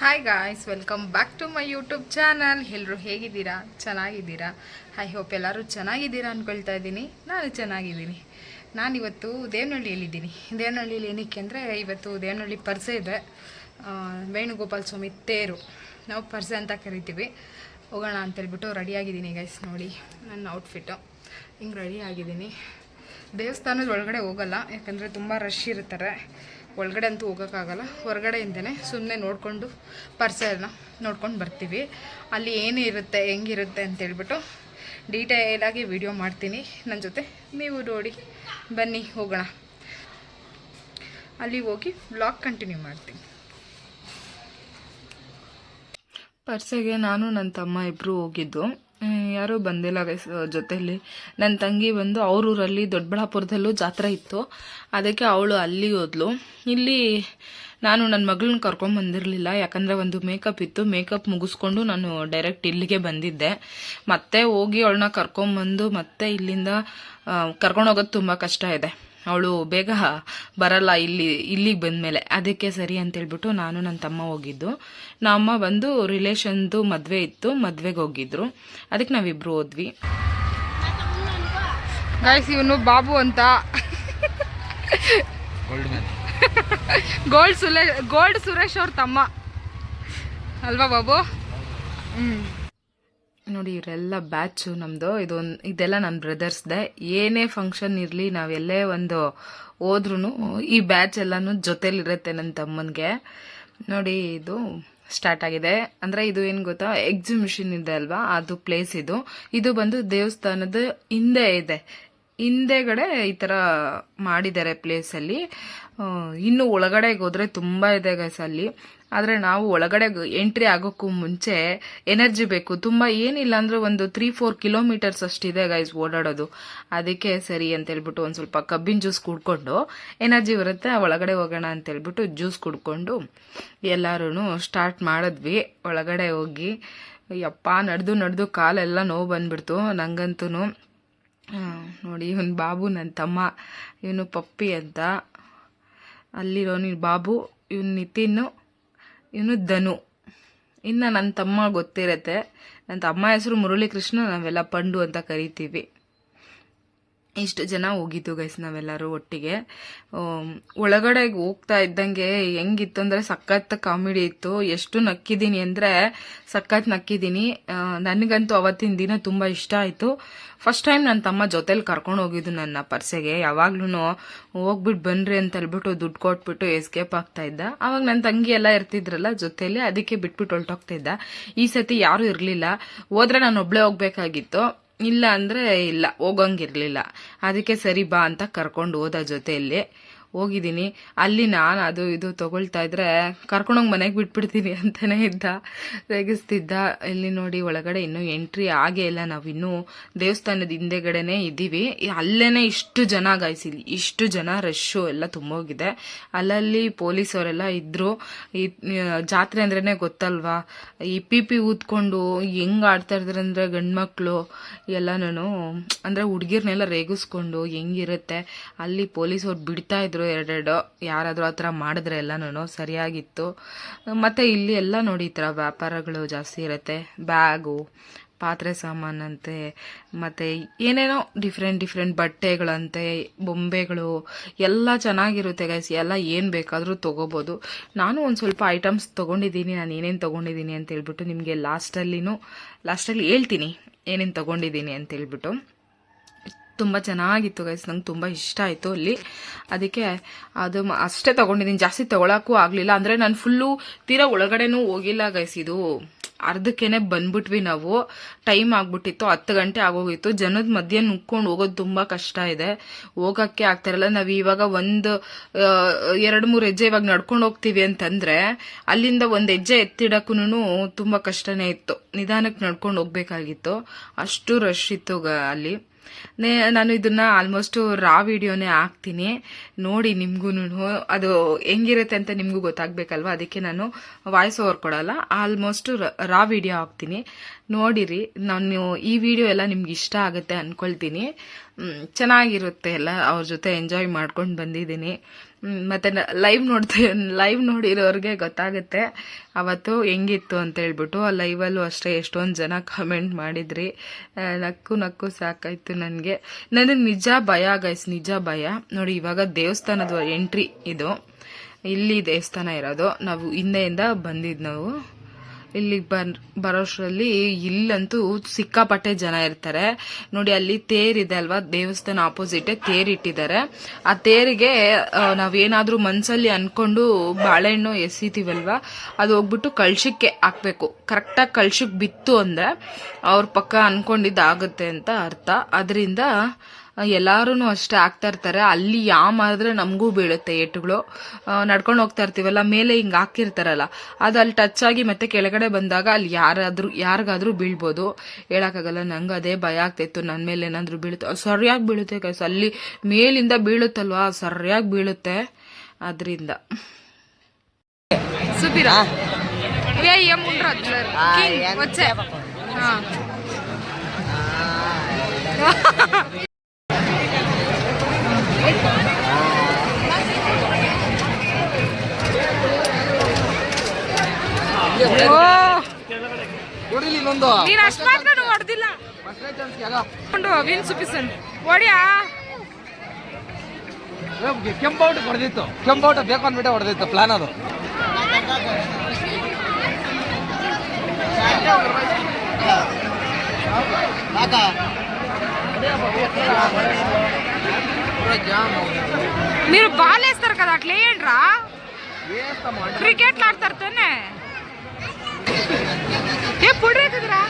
Hi guys welcome back to my YouTube channel ಎಲ್ಲರೂ ಹೇಗಿದ್ದೀರಾ? ಚೆನ್ನಾಗಿದ್ದೀರಾ? ಐ ಹೋಪ್ ಎಲ್ಲರೂ ಚೆನ್ನಾಗಿದ್ದೀರಾ ಅಂದ್ಕೊಳ್ತಾ ಇದ್ದೀನಿ. ನಾನು ಚೆನ್ನಾಗಿದ್ದೀನಿ. ನಾನಿವತ್ತು ದೇವನಹಳ್ಳಿಯಲ್ಲಿದ್ದೀನಿ. ದೇವನಹಳ್ಳಿಯಲ್ಲಿ ಏನಕ್ಕೆ ಅಂದರೆ ಇವತ್ತು ದೇವನಹಳ್ಳಿ ಪರ್ಸೆ ಇದೆ. ವೇಣುಗೋಪಾಲ್ ಸ್ವಾಮಿ ತೇರು. ನಾವು ಪರ್ಸೆ ಅಂತ ಕರಿತೀವಿ. ಹೋಗೋಣ ಅಂತೇಳ್ಬಿಟ್ಟು ರೆಡಿಯಾಗಿದ್ದೀನಿ ಗೈಸ್ ನೋಡಿ ನನ್ನ ಔಟ್ಫಿಟ್ಟು ಹಿಂಗೆ ರೆಡಿ ಆಗಿದ್ದೀನಿ ದೇವಸ್ಥಾನದ ಒಳಗಡೆ ಹೋಗಲ್ಲ, ಯಾಕಂದರೆ ತುಂಬ ರಶ್ ಇರ್ತಾರೆ. ಒಳಗಡೆ ಅಂತೂ ಹೋಗೋಕ್ಕಾಗಲ್ಲ. ಹೊರಗಡೆಯಿಂದನೇ ಸುಮ್ಮನೆ ನೋಡಿಕೊಂಡು ಪರ್ಸೆನ ನೋಡ್ಕೊಂಡು ಬರ್ತೀವಿ. ಅಲ್ಲಿ ಏನು ಇರುತ್ತೆ ಹೆಂಗಿರುತ್ತೆ ಅಂತೇಳ್ಬಿಟ್ಟು ಡೀಟೇಲಾಗಿ ವಿಡಿಯೋ ಮಾಡ್ತೀನಿ. ನನ್ನ ಜೊತೆ ನೀವು ನೋಡಿ, ಬನ್ನಿ ಹೋಗೋಣ. ಅಲ್ಲಿ ಹೋಗಿ ಬ್ಲಾಗ್ ಕಂಟಿನ್ಯೂ ಮಾಡ್ತೀನಿ. ಪರ್ಸೆಗೆ ನಾನು ನನ್ನ ತಮ್ಮ ಇಬ್ಬರು ಹೋಗಿದ್ದು. ಯಾರೂ ಬಂದಿಲ್ಲ ಗೈಸ್ ಜೊತೆಯಲ್ಲಿ ನನ್ನ ತಂಗಿ ಬಂದು ಊರಲ್ಲಿ ದೊಡ್ಡಬಳ್ಳಾಪುರದಲ್ಲೂ ಜಾತ್ರೆ ಇತ್ತು. ಅದಕ್ಕೆ ಅವಳು ಅಲ್ಲಿ ಹೋದ್ಲು. ಇಲ್ಲಿ ನಾನು ನನ್ನ ಮಗಳನ್ನ ಕರ್ಕೊಂಬಂದಿರಲಿಲ್ಲ ಯಾಕಂದರೆ ಒಂದು ಮೇಕಪ್ ಇತ್ತು. ಮೇಕಪ್ ಮುಗಿಸ್ಕೊಂಡು ನಾನು ಡೈರೆಕ್ಟ್ ಇಲ್ಲಿಗೆ ಬಂದಿದ್ದೆ. ಮತ್ತೆ ಹೋಗಿ ಅವಳನ್ನ ಕರ್ಕೊಂಬಂದು ಮತ್ತೆ ಇಲ್ಲಿಂದ ಕರ್ಕೊಂಡೋಗೋದು ತುಂಬ ಕಷ್ಟ ಇದೆ. ಅವಳು ಬೇಗ ಬರಲ್ಲ ಇಲ್ಲಿ ಇಲ್ಲಿಗೆ ಬಂದಮೇಲೆ. ಅದಕ್ಕೆ ಸರಿ ಅಂತೇಳ್ಬಿಟ್ಟು ನಾನು ನನ್ನ ತಮ್ಮ ಹೋಗಿದ್ದು. ನಮ್ಮ ಬಂದು ರಿಲೇಷನ್ದು ಮದುವೆ ಇತ್ತು ಮದುವೆಗೆ ಹೋಗಿದ್ರು. ಅದಕ್ಕೆ ನಾವಿಬ್ರು ಹೋದ್ವಿ. ಗಾಯ್ಸ್ ಇವನು ಬಾಬು ಅಂತ. ಗೋಲ್ಡ್ ಮ್ಯಾನ್ ಗೋಲ್ಡ್ ಸುಲೇ ಗೋಲ್ಡ್ ಸುರೇಶ್ ಅವ್ರ ತಮ್ಮ. ಅಲ್ವಾ ಬಾಬು? ಹ್ಮ್. ನೋಡಿ, ಇವರೆಲ್ಲ ಬ್ಯಾಚು ನಮ್ಮದು ಇದೊಂದು, ಇದೆಲ್ಲ ನನ್ನ ಬ್ರದರ್ಸ್ದೆ ಏನೇ ಫಂಕ್ಷನ್ ಇರಲಿ, ನಾವೆಲ್ಲೇ ಒಂದು ಹೋದ್ರೂ ಈ ಬ್ಯಾಚ್ ಎಲ್ಲನೂ ಜೊತೆಲಿರುತ್ತೆ ನನ್ನ ತಮ್ಮನಿಗೆ. ನೋಡಿ, ಇದು ಸ್ಟಾರ್ಟ್ ಆಗಿದೆ. ಅಂದರೆ ಇದು ಏನು ಗೊತ್ತಾ? ಎಕ್ಸಿಬಿಷನ್ ಇದೆ ಅಲ್ವಾ? ಅದು ಪ್ಲೇಸ್ ಇದು. ಇದು ಬಂದು ದೇವಸ್ಥಾನದ ಹಿಂದೆ ಇದೆ. ಹಿಂದೆಗಡೆ ಈ ಥರ ಮಾಡಿದ್ದಾರೆ ಪ್ಲೇಸಲ್ಲಿ ಇನ್ನು ಒಳಗಡೆಗೆ ಹೋದ್ರೆ ತುಂಬ ಇದೆ ಗೈಸ್ ಅಲ್ಲಿ. ಆದರೆ ನಾವು ಒಳಗಡೆ ಎಂಟ್ರಿ ಆಗೋಕ್ಕೂ ಮುಂಚೆ ಎನರ್ಜಿ ಬೇಕು. ತುಂಬ ಏನಿಲ್ಲ ಅಂದ್ರೆ ಒಂದು ತ್ರೀ ಫೋರ್ ಕಿಲೋಮೀಟರ್ಸ್ ಅಷ್ಟಿದೆ ಗೈಸ್ ಓಡಾಡೋದು. ಅದಕ್ಕೆ ಸರಿ ಅಂತ ಹೇಳ್ಬಿಟ್ಟು ಒಂದು ಸ್ವಲ್ಪ ಕಬ್ಬಿನ ಜ್ಯೂಸ್ ಕುಡ್ಕೊಂಡು ಎನರ್ಜಿ ಬರುತ್ತೆ ಒಳಗಡೆ ಹೋಗೋಣ ಅಂತ ಹೇಳ್ಬಿಟ್ಟು ಜ್ಯೂಸ್ ಕುಡ್ಕೊಂಡು ಎಲ್ಲರೂ ಸ್ಟಾರ್ಟ್ ಮಾಡಿದ್ವಿ. ಒಳಗಡೆ ಹೋಗಿ, ಯಪ್ಪ, ನಡೆದು ನಡೆದು ಕಾಲೆಲ್ಲ ನೋವು ಬಂದ್ಬಿಡ್ತು ನಂಗಂತೂ ನೋಡಿ, ಇವನು ಬಾಬು ನನ್ನ ತಮ್ಮ, ಇವನು ಪಪ್ಪಿ ಅಂತ. ಅಲ್ಲಿರೋನು ಬಾಬು, ಇವನು ನಿತಿನ್, ಇವನು ಧನು. ಇನ್ನು ನನ್ನ ತಮ್ಮ ಗೊತ್ತಿರತ್ತೆ. ನನ್ನ ತಮ್ಮ ಹೆಸರು ಮುರಳೀಕೃಷ್ಣ, ನಾವೆಲ್ಲ ಪಂಡು ಅಂತ ಕರಿತೀವಿ. ಇಷ್ಟು ಜನ ಹೋಗಿದ್ದು ಗೈಸ್ ನಾವೆಲ್ಲರೂ ಒಟ್ಟಿಗೆ. ಒಳಗಡೆಗೆ ಒಳಗಡೆ ಹೋಗ್ತಾ ಇದ್ದಂಗೆ ಹೆಂಗಿತ್ತು ಅಂದರೆ ಸಖತ್ ಕಾಮಿಡಿ ಇತ್ತು. ಎಷ್ಟು ನಕ್ಕಿದ್ದೀನಿ ಅಂದರೆ ಸಖತ್ ನಕ್ಕಿದ್ದೀನಿ. ನನಗಂತೂ ಅವತ್ತಿನ ದಿನ ತುಂಬ ಇಷ್ಟ ಆಯಿತು. ಫಸ್ಟ್ ಟೈಮ್ ನನ್ನ ತಮ್ಮ ಜೊತೆಲಿ ಕರ್ಕೊಂಡು ಹೋಗಿದ್ದು ನನ್ನ ಪರ್ಸೆಗೆ. ಯಾವಾಗ್ಲೂ ಹೋಗ್ಬಿಟ್ಟು ಬನ್ರಿ ಅಂತ ಹೇಳ್ಬಿಟ್ಟು ದುಡ್ಡು ಕೊಟ್ಬಿಟ್ಟು ಎಸ್ಕೇಪ್ ಆಗ್ತಾ ಇದ್ದ. ಅವಾಗ ನನ್ನ ತಂಗಿ ಎಲ್ಲ ಇರ್ತಿದ್ರಲ್ಲ ಜೊತೆಲಿ, ಅದಕ್ಕೆ ಬಿಟ್ಬಿಟ್ಟು ಹೊಲ್ಟೋಗ್ತಾ ಇದ್ದ. ಈ ಸತಿ ಯಾರೂ ಇರಲಿಲ್ಲ. ಹೋದ್ರೆ ನಾನು ಒಬ್ಳೆ ಹೋಗ್ಬೇಕಾಗಿತ್ತು. ಇಲ್ಲ ಅಂದ್ರೆ ಇಲ್ಲ ಹೋಗಂಗಿರ್ಲಿಲ್ಲ. ಅದಕ್ಕೆ ಸರಿ ಬಾ ಅಂತ ಕರ್ಕೊಂಡು ಹೋದ ಜೊತೆಯಲ್ಲಿ ಹೋಗಿದ್ದೀನಿ. ಅಲ್ಲಿ ನಾನು ಅದು ಇದು ತಗೊಳ್ತಾ ಇದ್ರೆ ಕರ್ಕೊಂಡೋಗಿ ಮನೆಗೆ ಬಿಟ್ಬಿಡ್ತೀನಿ ಅಂತಾನೆ ಇದ್ದ. ರೇಗಿಸ್ತಿದ್ದ. ಇಲ್ಲಿ ನೋಡಿ ಒಳಗಡೆ ಇನ್ನೂ ಎಂಟ್ರಿ ಆಗೇ ಇಲ್ಲ. ನಾವಿನ್ನೂ ದೇವಸ್ಥಾನದ ಹಿಂದೆಗಡೆನೆ ಇದ್ದೀವಿ ಅಲ್ಲೇ ಇಷ್ಟು ಜನ ಗಾಯಿಸಿದ್ವಿ ಇಷ್ಟು ಜನ ರಶ್ಶು ಎಲ್ಲ ತುಂಬೋಗಿದೆ. ಅಲ್ಲಲ್ಲಿ ಪೊಲೀಸವರೆಲ್ಲ ಇದ್ರು. ಈ ಜಾತ್ರೆ ಅಂದ್ರೇ ಗೊತ್ತಲ್ವಾ? ಈ ಪಿ ಪಿ ಊದ್ಕೊಂಡು ಹೆಂಗ್ ಆಡ್ತಾ ಇರ್ತಾರೆ ಅಂದ್ರೆ ಗಂಡ್ಮಕ್ಳು ಎಲ್ಲನೂ ಅಂದ್ರೆ ಹುಡ್ಗಿರ್ನೆಲ್ಲ ರೇಗಿಸ್ಕೊಂಡು ಹೆಂಗಿರುತ್ತೆ? ಅಲ್ಲಿ ಪೊಲೀಸವ್ರು ಬಿಡ್ತಾ ಇದ್ರು. ಎರಡೆರಡು ಯಾರಾದರೂ ಆ ಥರ ಮಾಡಿದ್ರೆ ಎಲ್ಲನೂ ಸರಿಯಾಗಿತ್ತು. ಮತ್ತೆ ಇಲ್ಲಿ ಎಲ್ಲ ನೋಡಿ ಈ ಥರ ವ್ಯಾಪಾರಗಳು ಜಾಸ್ತಿ ಇರುತ್ತೆ. ಬ್ಯಾಗು, ಪಾತ್ರೆ ಸಾಮಾನಂತೆ, ಮತ್ತೆ ಏನೇನೋ ಡಿಫ್ರೆಂಟ್ ಡಿಫ್ರೆಂಟ್ ಬಟ್ಟೆಗಳಂತೆ, ಬೊಂಬೆಗಳು, ಎಲ್ಲ ಚೆನ್ನಾಗಿರುತ್ತೆ ಗೈಸ್ ಎಲ್ಲ ಏನು ಬೇಕಾದರೂ ತೊಗೋಬೋದು. ನಾನು ಒಂದು ಸ್ವಲ್ಪ ಐಟಮ್ಸ್ ತೊಗೊಂಡಿದ್ದೀನಿ, ನಾನು ಏನೇನು ತೊಗೊಂಡಿದ್ದೀನಿ ಅಂತ ಹೇಳ್ಬಿಟ್ಟು ನಿಮಗೆ ಲಾಸ್ಟಲ್ಲಿನೂ ಲಾಸ್ಟಲ್ಲಿ ಹೇಳ್ತೀನಿ ಏನೇನು ತೊಗೊಂಡಿದ್ದೀನಿ ಅಂತ ಹೇಳ್ಬಿಟ್ಟು. ತುಂಬ ಚೆನ್ನಾಗಿತ್ತು ಗೈಸ್ ನಂಗೆ ತುಂಬ ಇಷ್ಟ ಆಯಿತು ಅಲ್ಲಿ. ಅದಕ್ಕೆ ಅದು ಅಷ್ಟೇ ತೊಗೊಂಡಿದ್ದೀನಿ ಜಾಸ್ತಿ ತೊಗೊಳಕ್ಕೂ ಆಗಲಿಲ್ಲ. ಅಂದರೆ ನಾನು ಫುಲ್ಲು ತೀರಾ ಒಳಗಡೆನೂ ಹೋಗಿಲ್ಲ ಗೈಸ್ ಇದು ಅರ್ಧಕ್ಕೇನೆ ಬಂದ್ಬಿಟ್ವಿ ನಾವು. ಟೈಮ್ ಆಗ್ಬಿಟ್ಟಿತ್ತು. ಹತ್ತು ಗಂಟೆ ಆಗೋಗಿತ್ತು. ಜನದ ಮಧ್ಯೆ ನುಕ್ಕೊಂಡು ಹೋಗೋದು ತುಂಬ ಕಷ್ಟ ಇದೆ. ಹೋಗೋಕ್ಕೆ ಆಗ್ತಾರಲ್ಲ ನಾವು ಇವಾಗ ಒಂದು ಎರಡು, ಮೂರು ಹೆಜ್ಜೆ ಇವಾಗ ನಡ್ಕೊಂಡು ಹೋಗ್ತೀವಿ ಅಂತಂದರೆ ಅಲ್ಲಿಂದ ಒಂದು ಹೆಜ್ಜೆ ಎತ್ತಿಡಕ್ಕೂ ತುಂಬ ಕಷ್ಟನೇ ಇತ್ತು. ನಿಧಾನಕ್ಕೆ ನಡ್ಕೊಂಡು ಹೋಗ್ಬೇಕಾಗಿತ್ತು. ಅಷ್ಟು ರಶ್ ಇತ್ತು ಅಲ್ಲಿ. ನಾನು ಇದನ್ನ ಆಲ್ಮೋಸ್ಟ್ ರಾ ವಿಡಿಯೋನೇ ಹಾಕ್ತೀನಿ. ನೋಡಿ ನಿಮ್ಗೂ ಅದು ಹೆಂಗಿರುತ್ತೆ ಅಂತ ನಿಮಗೂ ಗೊತ್ತಾಗ್ಬೇಕಲ್ವಾ? ಅದಕ್ಕೆ ನಾನು ವಾಯ್ಸ್ ಓವರ್ ಕೊಡಲ್ಲ ಆಲ್ಮೋಸ್ಟ್ ರಾ ವಿಡಿಯೋ ಹಾಕ್ತೀನಿ. ನೋಡಿರಿ, ನಾನು ಈ ವಿಡಿಯೋ ಎಲ್ಲ ನಿಮ್ಗೆ ಇಷ್ಟ ಆಗುತ್ತೆ ಅಂದ್ಕೊಳ್ತೀನಿ ಚೆನ್ನಾಗಿರುತ್ತೆ ಎಲ್ಲ, ಅವ್ರ ಜೊತೆ ಎಂಜಾಯ್ ಮಾಡ್ಕೊಂಡು ಬಂದಿದ್ದೀನಿ. ಮತ್ತೆ ಲೈವ್ ನೋಡ್ತಾ ಲೈವ್ ನೋಡಿರೋರಿಗೆ ಗೊತ್ತಾಗುತ್ತೆ ಅವತ್ತು ಹೆಂಗಿತ್ತು ಅಂತ ಹೇಳ್ಬಿಟ್ಟು ಆ ಲೈವಲ್ಲೂ ಅಷ್ಟೇ ಎಷ್ಟೊಂದು ಜನ ಕಮೆಂಟ್ ಮಾಡಿದ್ರಿ. ನಕ್ಕು ನಕ್ಕು ಸಾಕಾಯ್ತು ನನಗೆ. ನನಗೆ ನಿಜ ಭಯ ಗೈಸ್ ನಿಜ ಭಯ. ನೋಡಿ, ಇವಾಗ ದೇವಸ್ಥಾನದ ಎಂಟ್ರಿ ಇದು. ಇಲ್ಲಿ ದೇವಸ್ಥಾನ ಇರೋದು. ನಾವು ಹಿಂದೆಯಿಂದ ಬಂದಿದ್ದು ನಾವು. ಇಲ್ಲಿಗೆ ಬನ್, ಬರೋಷ್ಟರಲ್ಲಿ ಇಲ್ಲಂತೂ ಸಿಕ್ಕಾಪಟ್ಟೆ ಜನ ಇರ್ತಾರೆ. ನೋಡಿ, ಅಲ್ಲಿ ತೇರಿದೆ ಅಲ್ವಾ? ದೇವಸ್ಥಾನ ಆಪೋಸಿಟ್ ತೇರ್ ಇಟ್ಟಿದ್ದಾರೆ ಆ ತೇರಿಗೆ ನಾವು ನಾವೇನಾದ್ರೂ ಮನ್ಸಲ್ಲಿ ಅನ್ಕೊಂಡು ಬಾಳೆಹಣ್ಣು ಎಸಿತೀವಲ್ವಾ? ಅದು ಹೋಗ್ಬಿಟ್ಟು ಕಳ್ಶಕ್ಕೆ ಹಾಕ್ಬೇಕು. ಕರೆಕ್ಟಾಗಿ ಕಳ್ಶಕ್ಕೆ ಬಿತ್ತು ಅಂದ್ರೆ ಅವ್ರ ಪಕ್ಕ ಅನ್ಕೊಂಡಿದ್ದಾಗುತ್ತೆ ಅಂತ ಅರ್ಥ. ಅದರಿಂದ ಎಲ್ಲಾರು ಅಷ್ಟೇ ಆಗ್ತಾ ಇರ್ತಾರೆ ಅಲ್ಲಿ ಯಾ ಮಾಡಿದ್ರೆ ನಮಗೂ ಬೀಳುತ್ತೆ ಏಟುಗಳು ನಡ್ಕೊಂಡು ಹೋಗ್ತಾ ಇರ್ತೀವಲ್ಲ ಮೇಲೆ ಹಿಂಗೆ ಹಾಕಿರ್ತಾರಲ್ಲ ಅದು ಅಲ್ಲಿ ಟಚ್ ಆಗಿ ಮತ್ತೆ ಕೆಳಗಡೆ ಬಂದಾಗ ಅಲ್ಲಿ ಯಾರಾದ್ರೂ ಯಾರಿಗಾದ್ರೂ ಬೀಳ್ಬೋದು ಹೇಳಕ್ಕಾಗಲ್ಲ ನಂಗೆ ಅದೇ ಭಯ ಆಗ್ತಾಯಿತ್ತು ನನ್ನ ಮೇಲೆ ಏನಾದ್ರೂ ಬೀಳುತ್ತೆ ಅದು ಸರಿಯಾಗಿ ಬೀಳುತ್ತೆ ಕೈಸ್ ಅಲ್ಲಿ ಮೇಲಿಂದ ಬೀಳುತ್ತಲ್ವಾ ಸರಿಯಾಗಿ ಬೀಳುತ್ತೆ ಅದರಿಂದ సుబిరా ఏ ఏముండ్రు కింగ్ వచ్చే ಹೊಡಿಲಿ ಇನ್ನೊಂದು ನೀನು ಅಷ್ಟು ಮಾತ್ರ నువ్వు ಹೊಡೆದಿಲ್ಲ ಕೊಂಡು ವಿನ್ ಸುಪಿಸನ್ ಹೊಡಿಯಾ ಕೆಂಪೌಟ್ ಹೊಡೆದಿತ್ತು ಕೆಂಪೌಟ್ ಬೇಕು ಅಂದ್ಬಿಟ್ಟೆ ಹೊಡೆದಿತ್ತು ಪ್ಲಾನ್ ಅದು మీరు బాల్ వేస్తారు కదా అట్లా వేయండిరా క్రికెట్ ఆడతారు తానే ఏ పొడి కదరా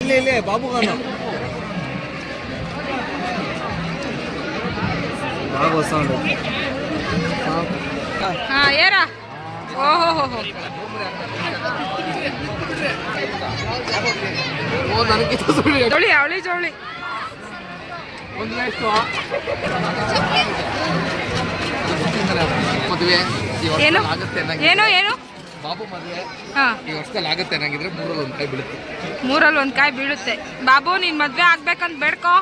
ಇಲ್ಲಿ ಇಲ್ಲಿ ಬಾಬು ಖಾನು బాగా వస్తాడు ఆ, ఏరా ఓహో ಓ ನನಗೆ ಸುಳ್ಳು ಜವಳಿ ಅವಳಿ ಜವಳಿ ಒಂದು ಎಷ್ಟು ಮದುವೆ ಈ ಏನು? ವರ್ಷದಲ್ಲಿ ಆಗುತ್ತೆ ನಂಗೆ ಏನು ಏನು? ಬಾಬು ಮದುವೆ ಹಾ. ಈ ವರ್ಷದಲ್ಲಿ ಆಗುತ್ತೆ ಏನಾಗಿದ್ರೆ ಮೂರಲ್ಲಿ ಒಂದು ಕೈ ಬೀಳುತ್ತೆ. ಮೂರಲ್ಲಿ ಒಂದ್ ಕಾಯಿ ಬೀಳುತ್ತೆ. ಬಾಬು ನೀನ್ ಮದ್ವೆ ಆಗ್ಬೇಕಂತ ಬೇಡ್ಕೋ.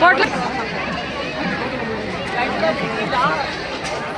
ಹೋಟ್ಲ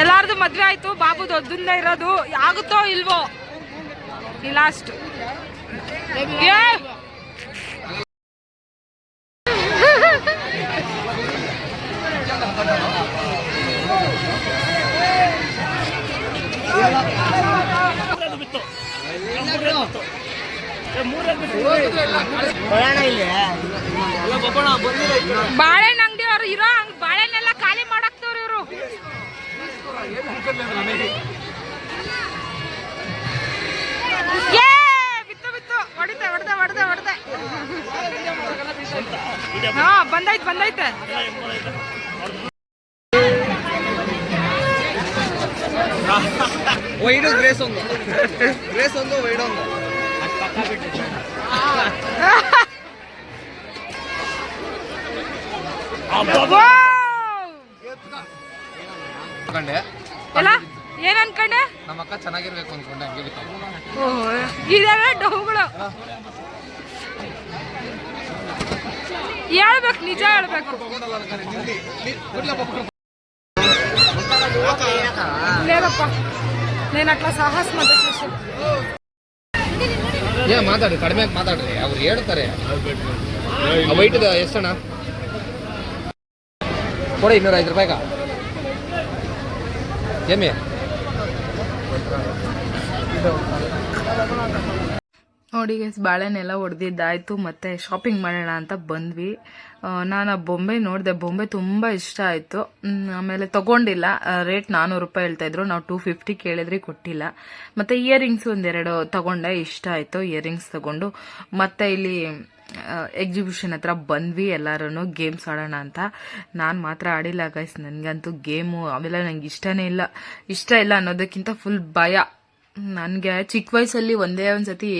ಎಲ್ಲಾರ್ದು ಮದ್ವೆ ಆಯ್ತು ಬಾಬು ದೊಡ್ಡದಿಂದ ಇರೋದು. ಆಗುತ್ತೋ ಇಲ್ವೋ? ಈ ಲಾಸ್ಟ್ ಬಾಳೆಹಣ್ಣು ಅಂಗಡಿ ಅವ್ರು ಇರೋ ಹಂಗ್ ಬಾಳೆಹಣ್ಣೆಲ್ಲ ಖಾಲಿ ಮಾಡಾಕ್ತವ್ರಿ ಇವರು. ಬಿತ್ತು ಬಿತ್ತು. ಹೊಡಿತೆ ಹೊಡೆದೆ ಹೊಡೆದೆ ಹೊಡೆದೆ. ಹಾ, ಬಂದೈತೆ ಬಂದೈತೆ. ವೈಡು ಗ್ರೇಸ್ ಒಂದು ಗ್ರೇಸ್ ಒಂದು ವೈಡ್ ಒಂದು ಏನ್ ಅನ್ಕೊಂಡೆ ನಮ್ಮ ಅಕ್ಕ ಚೆನ್ನಾಗಿರ್ಬೇಕು ಅನ್ಕೊಂಡೆ ಹಂಗೆ ಬಿತ್ತು ಓಹೋ ಇದಾವೆ ಡೌಗಳು ಹೇಳ್ಬೇಕು ನಿಜ ಹೇಳ್ಬೇಕು లేదప్ప నేను అట్లా సాహస్ మాట్లాడు ಏ ಮಾತಾಡಿ ಕಡಿಮೆ ಮಾತಾಡ್ರಿ. ಅವ್ರು ಹೇಳ್ತಾರೆ. ವೈಟ್ ಎಷ್ಟಣ್ಣ ಕೊಡಿ ಇನ್ನೂರ ಐದು ರೂಪಾಯಿಗ. ಏಮಿ ನೋಡಿ ಗೈಸ್ ಬಾಳೆನೆಲ್ಲ ಹೊಡೆದಿದ್ದಾಯ್ತು ಮತ್ತೆ ಶಾಪಿಂಗ್ ಮಾಡೋಣ ಅಂತ ಬಂದ್ವಿ. ನಾನು ಆ ಬೊಂಬೆ ನೋಡಿದೆ, ಬೊಂಬೆ ತುಂಬ ಇಷ್ಟ ಆಯಿತು. ಆಮೇಲೆ ತಗೊಂಡಿಲ್ಲ. ರೇಟ್ ನಾನ್ನೂರು ರೂಪಾಯಿ ಹೇಳ್ತಾ ಇದ್ರು, ನಾವು ಟೂ ಫಿಫ್ಟಿ ಕೇಳಿದ್ರಿ, ಕೊಟ್ಟಿಲ್ಲ. ಮತ್ತೆ ಇಯರಿಂಗ್ಸ್ ಒಂದೆರಡು ತಗೊಂಡೆ, ಇಷ್ಟ ಆಯಿತು ಇಯರಿಂಗ್ಸ್ ತಗೊಂಡು. ಮತ್ತೆ ಇಲ್ಲಿ ಎಕ್ಸಿಬಿಷನ್ ಹತ್ರ ಬಂದ್ವಿ ಎಲ್ಲರೂ ಗೇಮ್ಸ್ ಆಡೋಣ ಅಂತ. ನಾನು ಮಾತ್ರ ಆಡಿಲ್ಲ ಗೈಸ್ ನನಗಂತೂ ಗೇಮು ಅವೆಲ್ಲ ನಂಗೆ ಇಷ್ಟನೇ ಇಲ್ಲ. ಇಷ್ಟ ಇಲ್ಲ ಅನ್ನೋದಕ್ಕಿಂತ ಫುಲ್ ಭಯ. ನನಗೆ ಚಿಕ್ಕ ವಯಸ್ಸಲ್ಲಿ ಒಂದೇ ಒಂದು ಸತಿ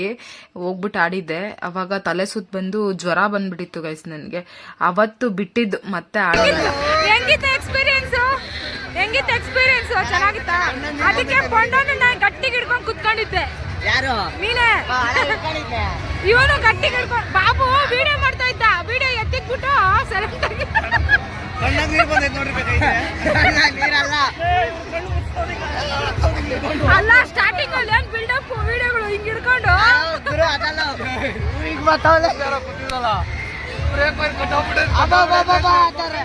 ಹೋಗ್ಬಿಟ್ಟು ಆಡಿದ್ದೆ. ಅವಾಗ ತಲೆ ಸುತ್ತ ಬಂದು ಜ್ವರ ಬಂದ್ಬಿಟ್ಟಿತ್ತು ಗೈಸ್ ನನಗೆ. ಅವತ್ತು ಬಿಟ್ಟಿದ್ದು ಮತ್ತೆ ಆಡಿಲ್ಲ. ಹೆಂಗಿತ್ತು ಎಕ್ಸ್ಪೀರಿಯನ್ಸ್ ಹೆಂಗಿತ್ತು ಎಕ್ಸ್ಪೀರಿಯನ್ಸ್ ಚೆನ್ನಾಗಿತ್ತಾ? ಅದಕ್ಕೆ ಕೊಂಡೋನು ನಾನು ಗಟ್ಟಿಗೆ ಹಿಡ್ಕೊಂಡು ಕುತ್ಕೊಂಡಿದ್ದೆ. ಯಾರು? ನೀನೇ. ಇವನು ಗಟ್ಟಿಗೆ ಹಿಡ್ಕೊಂಡು ಬಾಬು ವಿಡಿಯೋ ಮಾಡ್ತಾ ಇದ್ದ. ವಿಡಿಯೋ ಎತ್ತಿಕ್ಬಿಟ್ಟು ಸೆಲೆಕ್ಟ್ ಆಗಿ ನೀರಲ್ಲ ಅಲ್ಲ ಸ್ಟಾರ್ಟಿಂಗ್ ಅಲ್ಲಿ ಏನ್ ಬಿಲ್ಡಪ್ ವಿಡಿಯೋಗಳು ಹಿಂಗ್ ಹಿಡ್ಕೊಂಡು ಈಗ ಮಾತಾಡಲ್ಲ ಅಂತಾರೆ.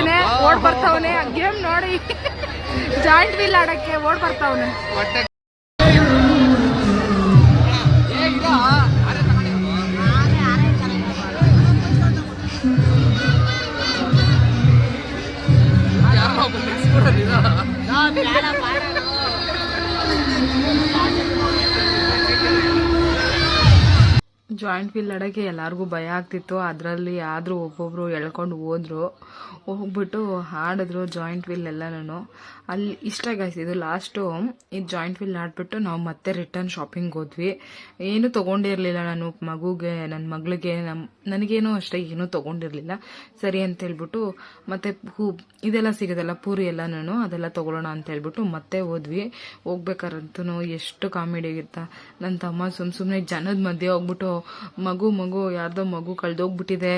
ಹೋಗ್ತೇನೆ ಓಡ್ ಬರ್ತಾವನೆ ಗೇಮ್ ನೋಡಿ. ಜಾಯಿಂಟ್ ವೀಲ್ ಆಡಕ್ಕೆ ಓಡ್ ಬರ್ತಾವನೆ. ಜಾಯಿಂಟ್ ವೀಲ್ ಆಡೋಕ್ಕೆ ಎಲ್ಲರಿಗೂ ಭಯ ಆಗ್ತಿತ್ತು. ಅದರಲ್ಲಿ ಆದರೂ ಒಬ್ಬೊಬ್ಬರು ಎಳ್ಕೊಂಡು ಹೋದ್ರು. ಹೋಗ್ಬಿಟ್ಟು ಆಡಿದ್ರು ಜಾಯಿಂಟ್ ವೀಲ್ ಎಲ್ಲನೂ ಅಲ್ಲಿ ಇಷ್ಟ ಗೈಸ್ ಇದು ಲಾಸ್ಟು ಇದು ಜಾಯಿಂಟ್ ವೀಲ್ ಆಡ್ಬಿಟ್ಟು ನಾವು ಮತ್ತೆ ರಿಟರ್ನ್ ಶಾಪಿಂಗ್ ಹೋದ್ವಿ. ಏನೂ ತೊಗೊಂಡಿರಲಿಲ್ಲ ನಾನು ಮಗುಗೆ ನನ್ನ ಮಗಳಿಗೆ ನಮ್ಮ ನನಗೇನು ಅಷ್ಟೇ ಏನೂ ತೊಗೊಂಡಿರಲಿಲ್ಲ. ಸರಿ ಅಂತ ಹೇಳ್ಬಿಟ್ಟು ಮತ್ತೆ ಹೂ, ಇದೆಲ್ಲ ಸಿಗೋದಲ್ಲ, ಪೂರಿ ಎಲ್ಲ ನಾನು, ಅದೆಲ್ಲ ತೊಗೊಳ್ಳೋಣ ಅಂತ ಹೇಳ್ಬಿಟ್ಟು ಮತ್ತೆ ಹೋದ್ವಿ. ಹೋಗ್ಬೇಕಾರಂತೂ ಎಷ್ಟು ಕಾಮಿಡಿ ಆಗಿರ್ತಾ ನನ್ನ ತಮ್ಮ ಸುಮ್ ಸುಮ್ಮನೆ ಜನದ ಮಧ್ಯೆ ಹೋಗ್ಬಿಟ್ಟು, ಮಗು ಮಗು, ಯಾರ್ದೋ ಮಗು ಕಳ್ದೋಗ್ಬಿಟ್ಟಿದೆ,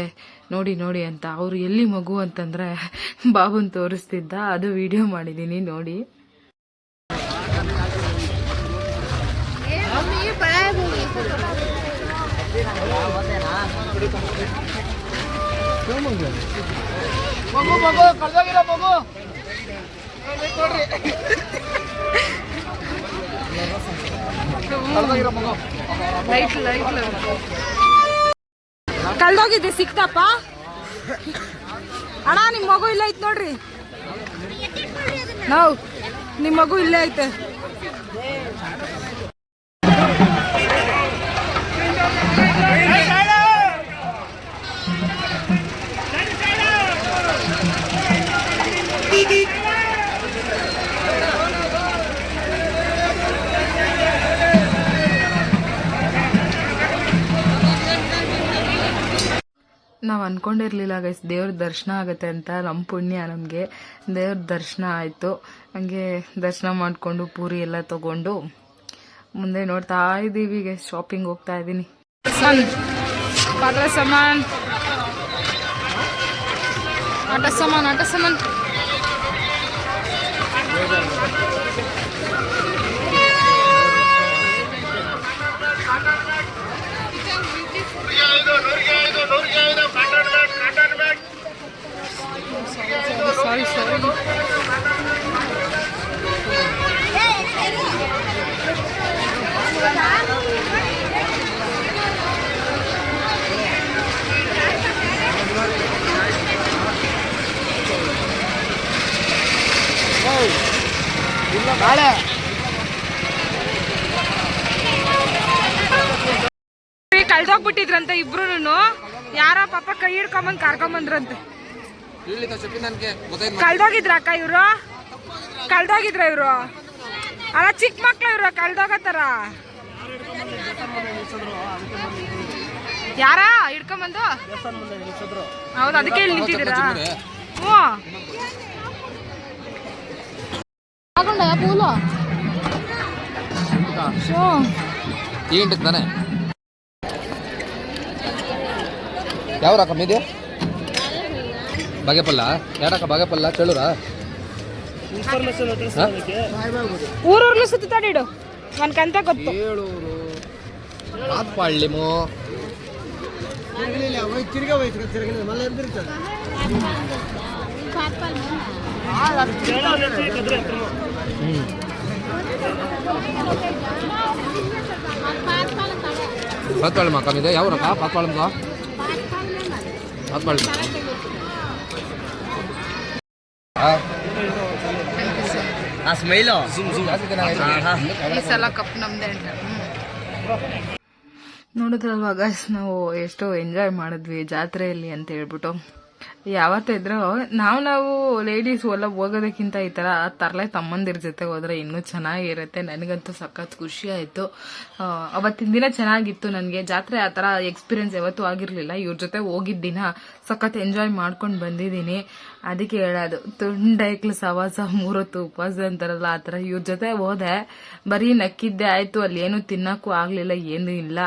ನೋಡಿ ನೋಡಿ ಅಂತ. ಅವ್ರು ಎಲ್ಲಿ ಮಗು ಅಂತಂದ್ರೆ ಬಾಬುನ್ ತೋರಿಸ್ತಿದ್ದ, ಅದು ವಿಡಿಯೋ ಮಾಡಿದ್ದೀನಿ ನೋಡಿ. ಕಳ್ದೋಗಿದ್ದೆ ಸಿಕ್ತಪ್ಪ? ಅಣ್ಣ ನಿಮ್ ಮಗು ಇಲ್ಲ ಐತ್ ನೋಡ್ರಿ. ನಾವು ನಿಮ್ಮ ಮಗು ಇಲ್ಲೇ ಐತೆ. ನಾವು ಅನ್ಕೊಂಡಿರ್ಲಿಲ್ಲ ಗೈಸ್ ದೇವ್ರ ದರ್ಶನ ಆಗುತ್ತೆ ಅಂತ ನಮ್ಮ ಪುಣ್ಯ ನಮಗೆ. ದೇವ್ರ ದರ್ಶನ ಆಯಿತು. ಹಂಗೆ ದರ್ಶನ ಮಾಡಿಕೊಂಡು ಪೂರಿ ಎಲ್ಲ ತಗೊಂಡು ಮುಂದೆ ನೋಡ್ತಾ ಇದ್ದೀವಿ ಗೈಸ್ ಶಾಪಿಂಗ್ ಹೋಗ್ತಾ ಇದ್ದೀನಿ ಪಾತ್ರ ಸಾಮಾನ್. ಆಟ ಸಮಾನ ಆಟ ಸಾಮಾನ್. வாழ ಕಳ್ದೋಗ್ಬಿಟ್ಟಿದ್ರಂತೆ ಇಬ್ರು ಯಾರ ಪಾಪ ಕೈ ಹಿಡ್ಕೊಂಬಂದ್ ಕರ್ಕೊಂಬಂದ್ರಂತೆ ಕಳ್ದೋಗಿದ್ರ ಅಕ್ಕ ಇವ್ರು? ಕಳ್ದೋಗಿದ್ರ ಇವ್ರು? ಅಲ್ಲ ಚಿಕ್ಕ ಮಕ್ಳು ಇವ್ರು ಕಳ್ದೋಗತ್ತಾರ ಯಾರ? ಹಿಡ್ಕೊಂಬಂದು? ಹೌದು ಅದಕ್ಕೆ ಇಲ್ಲಿ ನಿಂತಿದ್ದೀರಾ? ಹ್ಞೂ. ಯಾವ ರಕಮ್ ಇದೆ? ಬಾಗೇಪಲ್ಲ? ಯಾರಕ್ಕ ಬಾಗೇಪಲ್ಲ? ಚೇಳೂರಾ ಊರೂರ್ಲು ಸುತ್ತಾಡಿಡು ನನ್ ಕಂತ ಗೊತ್ತು. ಏಳೂರು. ಎದ್ದಿರ್ತದೆ ಪಾತ್ಪಾಳ್ಳಿಮ ಕಮ್ಮಿದೆ ಯಾವ ರಕ ಪಾತ್ಪಾಳ್ಳಿಮ ಪಾತ್ಪಾಳ್ಳಿ ಆ ಸ್ಮೈಲು ಈ ಸಲ ಕಪ್ ನಮ್ದೆ ಅಂತ. ನೋಡಿದ್ರಲ್ವಾ ಗೈಸ್ ನಾವು ಎಷ್ಟೋ ಎಂಜಾಯ್ ಮಾಡಿದ್ವಿ ಜಾತ್ರೆಯಲ್ಲಿ ಅಂತ ಹೇಳ್ಬಿಟ್ಟು. ಯಾವತ್ತಿದ್ರು ನಾವು ನಾವು ಲೇಡೀಸ್ ಎಲ್ಲ ಹೋಗೋದಕ್ಕಿಂತ ಈ ಥರ ತರಲೆ ತಮ್ಮಂದಿರ ಜೊತೆ ಹೋದ್ರೆ ಇನ್ನೂ ಚೆನ್ನಾಗಿರುತ್ತೆ. ನನಗಂತೂ ಸಖತ್ ಖುಷಿ ಆಯಿತು. ಅವತ್ತಿನ ದಿನ ಚೆನ್ನಾಗಿತ್ತು ನನಗೆ. ಜಾತ್ರೆ ಆ ಥರ ಎಕ್ಸ್ಪೀರಿಯನ್ಸ್ ಯಾವತ್ತೂ ಆಗಿರಲಿಲ್ಲ. ಇವ್ರ ಜೊತೆ ಹೋಗಿದ್ದ ದಿನ ಸಖತ್ ಎಂಜಾಯ್ ಮಾಡ್ಕೊಂಡು ಬಂದಿದ್ದೀನಿ. ಅದಕ್ಕೆ ಹೇಳೋದು ತುಂಡೈಕ್ಲು ಸವಾಸ, ಮೂರೊತ್ತು ಉಪವಾಸ ಅಂತಾರಲ್ಲ ಆ ಥರ ಇವ್ರ ಜೊತೆ ಹೋದೆ. ಬರೀ ನಕ್ಕಿದ್ದೆ ಆಯಿತು. ಅಲ್ಲಿ ಏನು ತಿನ್ನೋಕ್ಕೂ ಆಗಲಿಲ್ಲ, ಏನೂ ಇಲ್ಲ.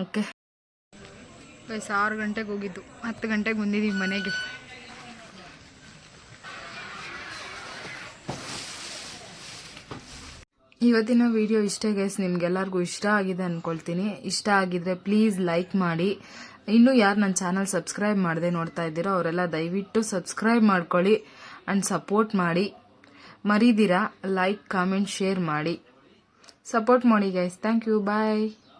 ಓಕೆ. ಬಸ್ ಆರು ಗಂಟೆಗೆ ಹೋಗಿದ್ದು. ಹತ್ತು ಗಂಟೆಗೆ ಬಂದಿದ್ದೀವಿ ಮನೆಗೆ. ಇವತ್ತಿನ ವಿಡಿಯೋ ಇಷ್ಟೇ ಗೈಸ್ ನಿಮ್ಗೆಲ್ಲರಿಗೂ ಇಷ್ಟ ಆಗಿದೆ ಅಂದ್ಕೊಳ್ತೀನಿ ಇಷ್ಟ ಆಗಿದ್ರೆ ಪ್ಲೀಸ್ ಲೈಕ್ ಮಾಡಿ. ಇನ್ನೂ ಯಾರು ನನ್ನ ಚಾನಲ್ ಸಬ್ಸ್ಕ್ರೈಬ್ ಮಾಡದೆ ನೋಡ್ತಾ ಇದ್ದೀರೋ ಅವರೆಲ್ಲ ದಯವಿಟ್ಟು ಸಬ್ಸ್ಕ್ರೈಬ್ ಮಾಡ್ಕೊಳ್ಳಿ ಆ್ಯಂಡ್ ಸಪೋರ್ಟ್ ಮಾಡಿ. ಮರೀದಿರಾ ಲೈಕ್ ಕಾಮೆಂಟ್ ಶೇರ್ ಮಾಡಿ. ಸಪೋರ್ಟ್ ಮಾಡಿ ಗೈಸ್ ಥ್ಯಾಂಕ್ ಯು ಬಾಯ್